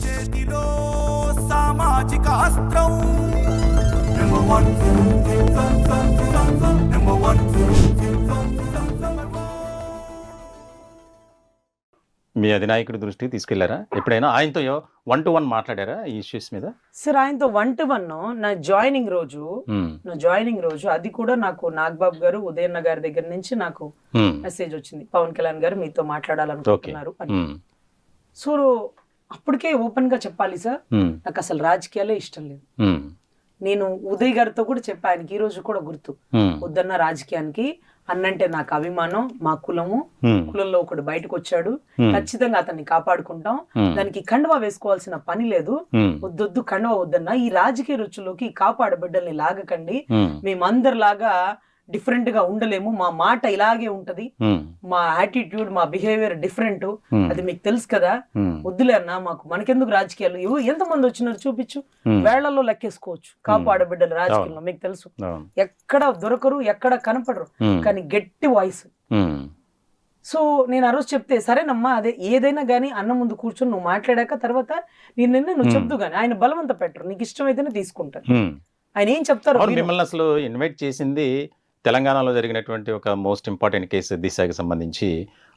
చేతిలో సామాజిక అస్త్రం. మీ అధినాయకుడి దృష్టికి తీసుకెళ్ళారా? ఎప్పుడైనా ఆయనతో వన్ టు వన్ మాట్లాడారా ఈ ఇష్యూస్ మీద? సార్ ఆయనతో వన్ టు వన్ నా జాయినింగ్ రోజు ఉమ్, నా జాయినింగ్ రోజు అది కూడా నాకు నాగబాబు గారు ఉదయన్న గారి దగ్గర నుంచి నాకు మెసేజ్ వచ్చింది. పవన్ కళ్యాణ్ గారు మీతో మాట్లాడాలనుకుంటున్నారు అని. ఉమ్, సో అప్పటికే ఓపెన్గా చెప్పాలి సార్. నాకు అసలు రాజకీయాలే ఇష్టం లేదు. నేను ఉదయ్ గారితో కూడా చెప్పా ఆయనకి ఈ రోజు కూడా గుర్తు. వద్దన్న రాజకీయానికి అన్నంటే నాకు అభిమానం మా కులము. కులంలో ఒకడు బయటకు వచ్చాడు. ఖచ్చితంగా అతన్ని కాపాడుకుంటాం. దానికి కండువా వేసుకోవాల్సిన పని లేదు. వద్దొద్దు కండువా వద్దన్న. ఈ రాజకీయ రుచులోకి కాపాడ బిడ్డల్ని లాగకండి. మేమందరిలాగా డిఫరెంట్గా ఉండలేము. మా మాట ఇలాగే ఉంటది. మా యాటిట్యూడ్ మా బిహేవియర్ డిఫరెంట్. అది మీకు తెలుసు కదా. వద్దులే అన్న మాకు మనకెందుకు రాజకీయాలు? ఇవ్వు ఎంతమంది వచ్చినారు చూపించు వేళ్ళలో లెక్కేసుకోవచ్చు. కాపాడ బిడ్డలు రాజకీయంలో మీకు తెలుసు. ఎక్కడ దొరకరు ఎక్కడ కనపడరు. కానీ గట్టి వాయిస్. సో నేను ఆ రోజు చెప్తే సరేనమ్మా అదే ఏదైనా కానీ అన్న ముందు కూర్చొని నువ్వు మాట్లాడాక తర్వాత నేను నిన్న నువ్వు. చెప్తూ గానీ ఆయన బలవంత పెట్టరు. నీకు ఇష్టమైతేనే తీసుకుంటారు. ఉమ్. ఆయన ఏం చెప్తారు. మిమ్మల్ని అసలు ఇన్వైట్ చేసింది తెలంగాణలో జరిగినటువంటి ఒక మోస్ట్ ఇంపార్టెంట్ కేసు దిశకి సంబంధించి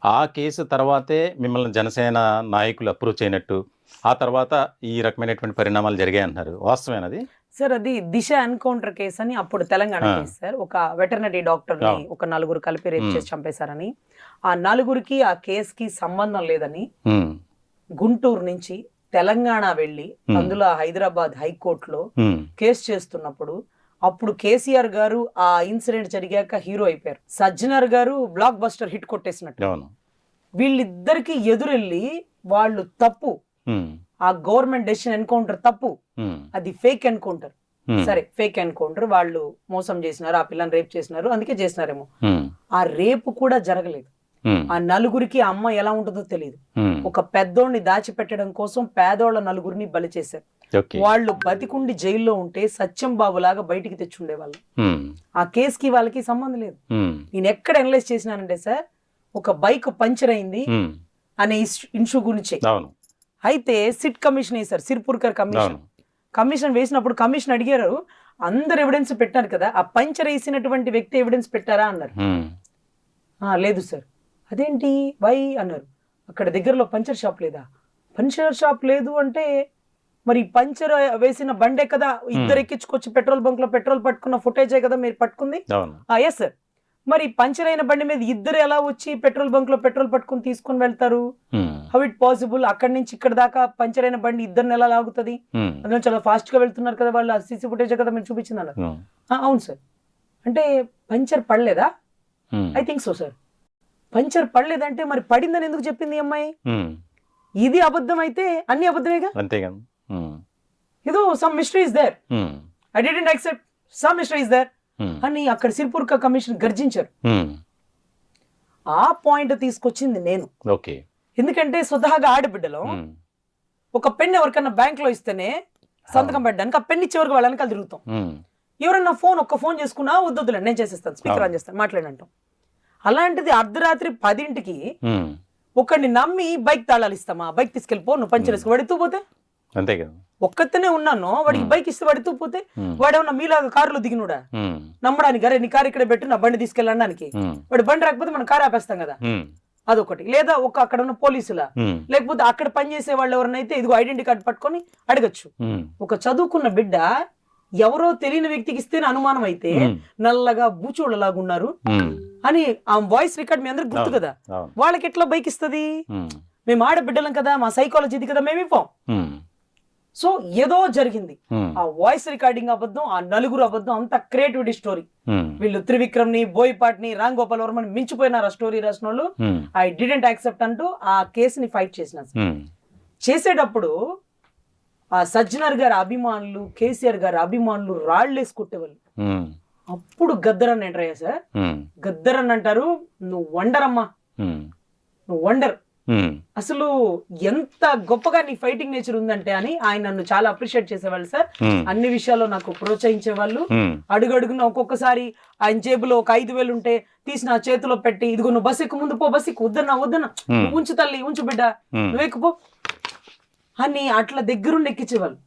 ఆ కేసు తర్వాతే మిమ్మల్ని జనసేన నాయకులు అప్రోచ్ అయినట్టు ఆ తర్వాత ఈ రకమైనటువంటి పరిణామాలు జరిగాయి అంటున్నారు వాస్తవేనది సార్ అది దిశ ఎన్కౌంటర్ కేసు అని అప్పుడు తెలంగాణ. కేసు సార్ ఒక వెటర్నరీ డాక్టర్. ఒక నలుగురు కలిపి రేప్. చేసి చంపేశారని ఆ నలుగురికి ఆ కేసుకి సంబంధం లేదని గుంటూరు నుంచి తెలంగాణ వెళ్ళి. అందులో హైదరాబాద్ హైకోర్టులో కేసు చేస్తున్నప్పుడు అప్పుడు కేసీఆర్ గారు ఆ ఇన్సిడెంట్ జరిగాక హీరో అయిపోయారు. సజ్జనర్ గారు బ్లాక్ బస్టర్ హిట్ కొట్టేసినట్టు. వీళ్ళిద్దరికి ఎదురెళ్ళి వాళ్ళు తప్పు. ఆ గవర్నమెంట్ డెసిషన్ ఎన్కౌంటర్ తప్పు. అది ఫేక్ ఎన్కౌంటర్. సరే ఫేక్ ఎన్కౌంటర్ వాళ్ళు మోసం చేసినారు ఆ పిల్లని రేప్ చేసినారు అందుకే చేసినారేమో. ఆ రేపు కూడా జరగలేదు. ఆ నలుగురికి అమ్మ ఎలా ఉంటుందో తెలియదు ఒక పెద్దోడిని దాచిపెట్టడం కోసం పేదోళ్ళ నలుగురిని బలి చేశారు. వాళ్ళు బతికుండి జైల్లో ఉంటే సత్యం బాబు లాగా బయటికి తెచ్చుండేవాళ్ళు. ఉమ్, ఆ కేసుకి వాళ్ళకి సంబంధం లేదు. ఉమ్, నేను ఎక్కడ అనలైజ్ చేసినానంటే సార్ ఒక బైక్ పంచర్ అయింది ఉమ్, అనే ఇష్యూ గురించి. అయితే సిట్ కమిషన్ వేశారు సిర్పూర్కర్ కమిషన్? కమిషన్ వేసినప్పుడు కమిషన్ అడిగారు అందరు ఎవిడెన్స్ పెట్టారు కదా ఆ పంచర్ వేసినటువంటి వ్యక్తి ఎవిడెన్స్ పెట్టారా అన్నారు. ఉమ్, "ఆ, లేదు సార్. అదేంటి? వై? అన్నారు. అక్కడ దగ్గరలో పంచర్ షాప్ లేదా? పంచర్ షాప్ లేదు అంటే మరి పంచర్ వేసిన బండే కదా ఇద్దరు ఎక్కించుకొచ్చి పెట్రోల్ బంక్లో పెట్రోల్ పట్టుకున్న ఫుటేజే కదా మీరు పట్టుకుంది? ఎస్ సార్ మరి పంచర్ అయిన బండి మీద ఇద్దరు ఎలా వచ్చి పెట్రోల్ బంక్లో పెట్రోల్ పట్టుకుని తీసుకుని వెళ్తారు? హౌ ఇట్ పాసిబుల్ అక్కడి నుంచి ఇక్కడ దాకా పంచర్ అయిన బండి ఇద్దరిని ఎలా లాగుతుంది? అందులో చాలా ఫాస్ట్గా వెళ్తున్నారు కదా వాళ్ళు సీసీ ఫుటేజ్ కదా మీరు చూపించింది అన్నారు. ఉమ్, "ఆ, అవును సార్ అంటే puncture పడలేదా? I think so sir puncture పడలేదంటే మరి పడిందని ఎందుకు చెప్పింది అమ్మాయి? ఇది అబద్ధం అయితే అన్ని అబద్ధమేగా? అంతే కదా ఉమ్, ఏదో some mystery is there I didn't accept some mystery is there అని అక్కడ సిర్పూర్క కమిషన్ గర్జించారు. ఉమ్, ఆ పాయింట్ తీసుకొచ్చింది నేను. ఓకే ఎందుకంటే స్వతహాగా ఆడబిడ్డలో ఉమ్, ఒక పెన్ ఎవరికన్నా బ్యాంక్లో ఇస్తేనే సంతకం పెట్టడానికి ఆ పెన్ ఇచ్చే వరకు వాళ్ళని కలిసి తిరుగుతాం. ఎవరన్నా ఫోన్ ఒక్క ఫోన్ చేసుకున్నా వద్దొద్దులే నేను చేసేస్తాను స్పీకర్ ఆన్ చేస్తాను మాట్లాడంటాం అలాంటిది అర్ధరాత్రి పదింటికి ఉమ్, ఒకడిని నమ్మి బైక్ తాళాలు ఇస్తామా? బైక్ తీసుకెళ్ళిపో నువ్వు పంచర్ వేసుకో పోతే? అంతే కదా. ఒక్కతనే ఉన్నాను వాడికి. బైక్ ఇస్తే వాడితూ పోతే ఉమ్, వాడేమన్నా మీలాగా కారులో దిగినుడా? నమ్మడానికి అరే నీ కారు ఇక్కడ పెట్టు నా బండి తీసుకెళ్ళడానికి వాడి బండి రాకపోతే మనం కారు ఆపేస్తాం కదా. అదొకటి. లేదా ఒక అక్కడ ఉన్న పోలీసుల. లేకపోతే అక్కడ పనిచేసే వాళ్ళు ఎవరినైతే ఇదిగో ఐడెంటిటీ కార్డు పట్టుకొని అడగచ్చు. ఒక చదువుకున్న బిడ్డ ఎవరో తెలియని వ్యక్తికి ఇస్తేనే అనుమానం అయితే నల్లగా బూచోళ్ళలాగా ఉన్నారు అని ఆ వాయిస్ రికార్డ్ మీ అందరికి గుర్తు కదా. వాళ్ళకి ఎట్లా బైక్ ఇస్తుంది? మేము. ఆడబిడ్డలం కదా మా సైకాలజీ ఇది కదా మేము ఇవ్వం. సో ఏదో జరిగింది. ఆ వాయిస్ రికార్డింగ్ అబద్ధం ఆ నలుగురు అబద్ధం అంత క్రియేటివిటీ స్టోరీ. వీళ్ళు త్రివిక్రమ్ని బోయపాట్ని రామ్ గోపాల్ వర్మని మించిపోయినారు ఆ స్టోరీ రాసిన వాళ్ళు ఐ డిడెంట్ యాక్సెప్ట్ అంటూ ఆ కేసుని ఫైట్ చేసిన చేసేటప్పుడు ఆ సజ్జనర్ గారి అభిమానులు కేసీఆర్ గారి అభిమానులు రాళ్ళేసి కొట్టేవాళ్ళు. అప్పుడు గద్దరన్ ఎంటర్ అయ్యా సార్. గద్దరన్ అంటారు నువ్వు వండర్ అమ్మా నువ్వు వండర్. అసలు ఎంత గొప్పగా నీ ఫైటింగ్ నేచర్ ఉందంటే అని ఆయన నన్ను చాలా అప్రిషియేట్ చేసేవాళ్ళు సార్. అన్ని విషయాల్లో నాకు ప్రోత్సహించేవాళ్ళు. ఉమ్, అడుగడుగున ఒక్కొక్కసారి ఆయన జేబులో ఒక ఐదు వేలు ఉంటే తీసి నా చేతిలో పెట్టి ఇదిగో నువ్వు బస్ ఎక్కు ముందు పో బస్ ఎక్కు వద్దన్నా వద్దన్నా. ఉంచు తల్లి ఉంచు బిడ్డ. నువ్వు ఎక్కుపో అని అట్లా దగ్గరుండి ఎక్కించేవాళ్ళు.